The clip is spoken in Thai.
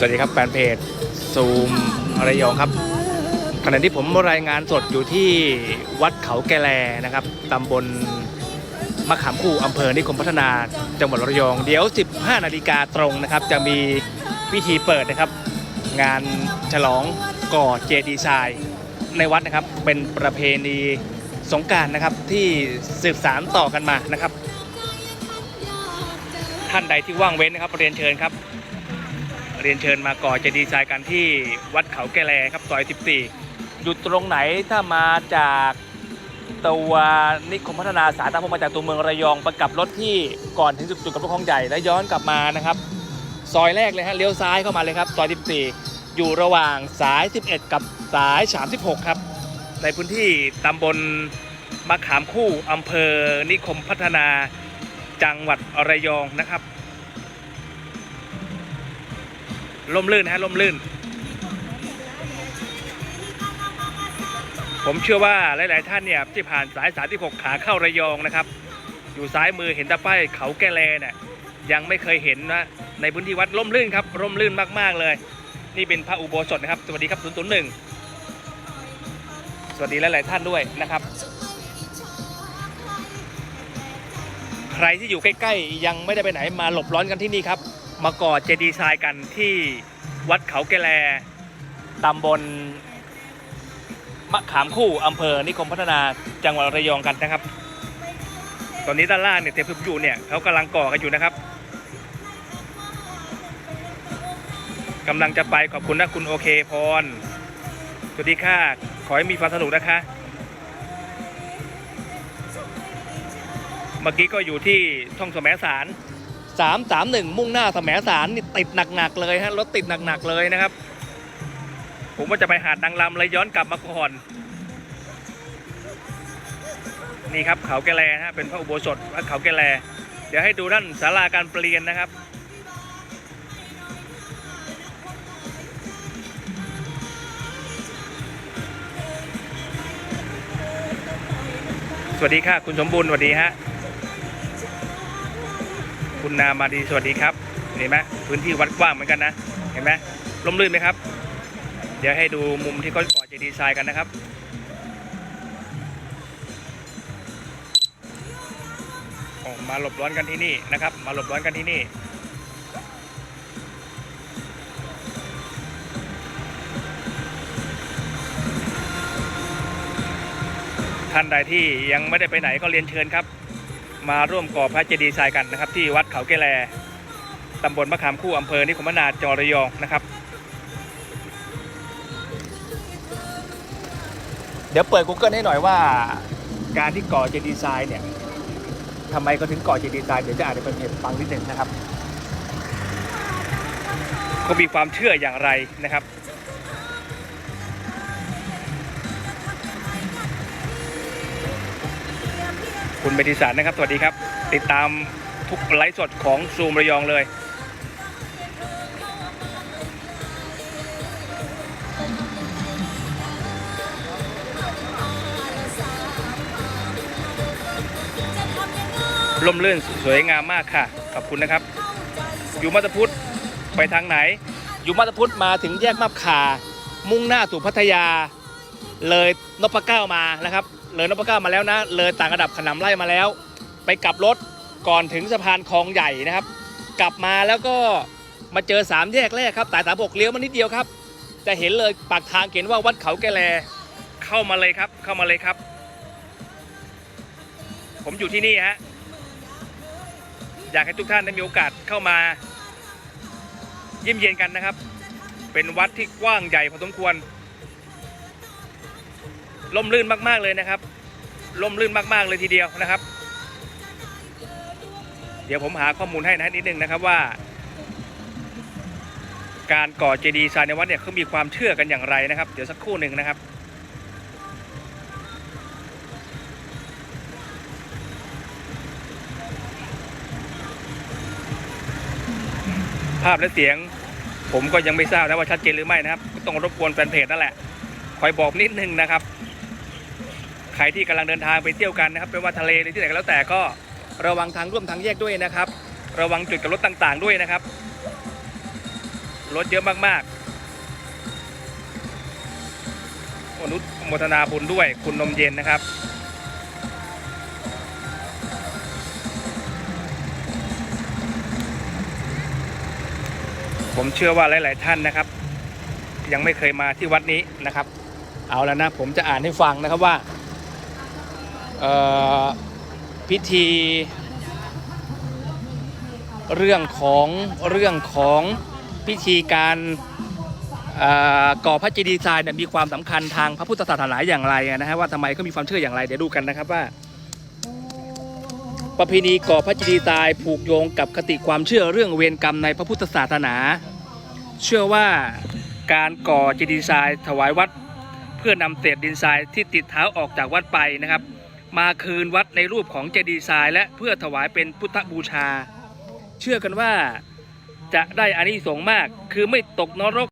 สวัสดีครับแฟนเพจซูมระยองครับขณะที่ผมรายงานสดอยู่ที่วัดเขาแกแลนะครับตำบลมะขามคู่อำเภอนิคมพัฒนาจังหวัดระยอง เดี๋ยว 15 นาฬิกาตรงนะครับ จะมีพิธีเปิดนะครับ งานฉลองก่อเจดีย์ทรายในวัดนะครับ เป็นประเพณีสงการนะครับที่สืบสานต่อกันมานะครับ ท่านใดที่ว่างเว้นนะครับเรียนเชิญครับ เรียนเชิญมาก่อเจดีย์ทรายกันที่วัดเขาแกแลครับซอย 14 อยู่ตรงไหนถ้ามาจากตัวนิคมพัฒนาสาธารณมาจากตัวเมืองระยองประกับรถที่ก่อนถึงจุดจุดกับรถคลองใหญ่แล้วย้อนกลับมานะครับ ซอยแรกเลยฮะเลี้ยวซ้ายเข้ามาเลยครับซอย 14 อยู่ระหว่างสาย 11 กับสาย 36 ครับ ในพื้นที่ตำบลมะขามคู่อำเภอนิคมพัฒนาจังหวัดระยองนะครับ ล่มลื่นฮะล่มลื่น ผมเชื่อว่าหลาย ๆ ท่านเนี่ยที่ผ่านสาย36ขาเข้าระยองนะครับ อยู่ซ้ายมือเห็นตะป้ายเขาแกแลเนี่ยยังไม่เคยเห็นนะในพื้นที่วัดล่มลื่นครับร่มลื่นมาก ๆ เลย นี่เป็นพระอุโบสถนะครับ สวัสดีครับ001สวัสดีหลาย ๆ ท่านด้วยนะครับ ใครที่อยู่ใกล้ ๆ ยังไม่ได้ไปไหนมาหลบร้อนกันที่นี่ครับ มาก่อเจดีย์ทรายกันที่วัดเขาแกแลตำบลมะขามคู่อำเภอนิคมพัฒนาจังหวัดระยองกันนะครับ ตอนนี้ด้านล่างเนี่ยเทพอยู่เนี่ยเขากำลังก่อกันอยู่นะครับกำลังจะไปขอบคุณนะคุณโอเคพร สวัสดีค่ะ ขอให้มีความสนุกนะคะ เมื่อกี้ก็อยู่ที่ช่องสมสาร 331 มุ่งหน้าสมสารนี่ติดหนักๆเลยฮะรถติดหนักๆเลยนะครับ ผมว่าจะไปหาดนางลำเลยย้อนกลับมาก่อนนี่ครับเขาแกแลฮะเป็นพระอุโบสถวัดเขาแกแล เดี๋ยวให้ดูด้านศาลาการเปลี่ยนนะครับ สวัสดีค่ะ คุณสมบูรณ์สวัสดีฮะ คุณนามาดีสวัสดีครับเห็นไหมพื้นที่วัดกว้างเหมือนกันนะเห็นไหมร่มรื่นไหมครับ เดี๋ยวให้ดูมุมที่เขาก่อเจดีย์ทรายกันนะครับออมาหลบร้อนกันที่นี่นะครับ มาหลบร้อนกันที่นี่ท่านใดที่ยังไม่ได้ไปไหนก็เรียนเชิญครับ มาร่วมก่อพระเจดีย์ทรายกันนะครับ ที่วัดเขาแกแลตำบลมะขามคู่อำเภอนิคมพนาจังหวัดระยองนะครับ เดี๋ยวเปิด Google ให้หน่อยว่า การที่ก่อเจดีย์ทรายเนี่ยทำไมก็ถึงก่อเจดีย์ทรายเดี๋ยวจะอ่านในเป็นเพจฟังนิดหนึ่งนะครับเขามีความเชื่ออย่างไรนะครับ คุณเบติสารนะครับ สวัสดีครับ ติดตามทุกไลฟ์สดของซูมระยองเลยร่มรื่นสวยงามมากค่ะ ขอบคุณนะครับ อยู่มาตพุทธไปทางไหน อยู่มาตพุทธมาถึงแยกมาบขา มุ่งหน้าสู่พัทยา เลยนพเก้ามานะครับ เลยนพเก้ามาแล้วนะ เลยต่างระดับขนำไล่มาแล้ว ไปกลับรถก่อนถึงสะพานคลองใหญ่นะครับ กลับมาแล้วก็มาเจอสามแยกแรกครับสายสามหกเลี้ยวมานิดเดียวครับ จะเห็นเลยปากทางเขียนว่าวัดเขาแกแลเข้ามาเลยครับ เข้ามาเลยครับ ผมอยู่ที่นี่ฮะอยากให้ทุกท่านได้มีโอกาสเข้ามาเยี่ยมเยียนกันนะครับ เป็นวัดที่กว้างใหญ่พอสมควร ล่มลื่นมากๆเลยนะครับล่มลื่นมากๆเลยทีเดียวนะครับ เดี๋ยวผมหาข้อมูลให้นะนิดนึงนะครับว่า การก่อเจดีย์ทรายในวัดเนี่ยเขามีความเชื่อกันอย่างไรนะครับ เดี๋ยวสักครู่หนึ่งนะครับภาพและเสียงผมก็ยังไม่ทราบนะว่าชัดเจนหรือไม่นะครับ ก็ต้องรบกวนแฟนเพจนั่นแหละ คอยบอกนิดนึงนะครับ ใครที่กำลังเดินทางไปเที่ยวกันนะครับไม่ว่าทะเลหรือที่ไหนก็แล้วแต่ก็ระวังทางร่วมทางแยกด้วยนะครับ ระวังจุดกับรถต่างๆด้วยนะครับรถเยอะมากๆอนุโมทนาบุญด้วยคุณนมเย็นนะครับผมเชื่อว่าหลาย ๆ ท่านนะครับ ยังไม่เคยมาที่วัดนี้นะครับ เอาแล้วนะ ผมจะอ่านให้ฟังนะครับว่า พิธีเรื่องของเรื่องของพิธีการก่อพระเจดีย์ทรายเนี่ยมีความสำคัญทางพระพุทธศาสนาอย่างไรนะฮะว่าทำไมเขามีความเชื่ออย่างไรเดี๋ยวดูกันนะครับว่า ประเพณีก่อพระเจดีย์ทรายผูกโยงกับคติความเชื่อเรื่องเวรกรรมในพระพุทธศาสนา เชื่อว่าการก่อเจดีย์ทรายถวายวัด เพื่อนำเศษดินทรายที่ติดเท้าออกจากวัดไปนะครับ มาคืนวัดในรูปของเจดีย์ทรายและเพื่อถวายเป็นพุทธบูชา เชื่อกันว่าจะได้อานิสงส์มากคือไม่ตกนรก